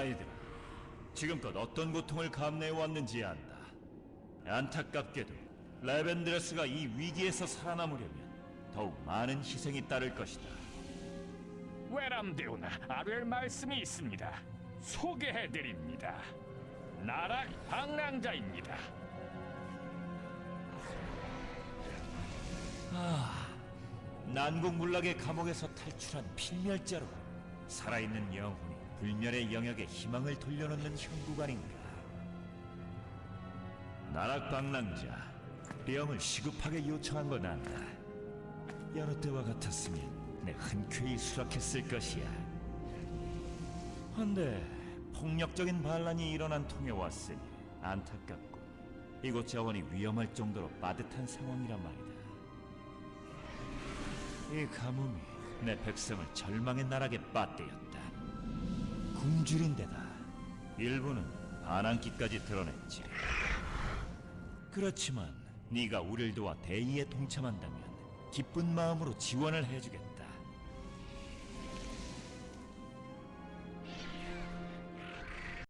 아이들아, 지금껏 어떤 고통을 감내해 왔는지 안다. 안타깝게도 레벤드레스가 이 위기에서 살아남으려면 더욱 많은 희생이 따를 것이다. 외람되오나 아벨 말씀이 있습니다. 소개해드립니다. 나락 방랑자입니다. 난공불락의 감옥에서 탈출한 필멸자로 살아있는 영혼이 불멸의 영역에 희망을 돌려놓는 형국 아닌가. 나락방랑자, 병을 시급하게 요청한 건 안다. 여느 때와 같았으면 내 흔쾌히 수락했을 것이야. 헌데 폭력적인 반란이 일어난 통에 왔으니 안타깝고 이곳 자원이 위험할 정도로 빠듯한 상황이란 말이다. 이 가뭄이 내 백성을 절망의 나락에 빠뜨렸다. 굶주린 데다 일부는 반항기까지 드러냈지. 그렇지만 네가 우리를 도와 대의에 동참한다면 기쁜 마음으로 지원을 해주겠다.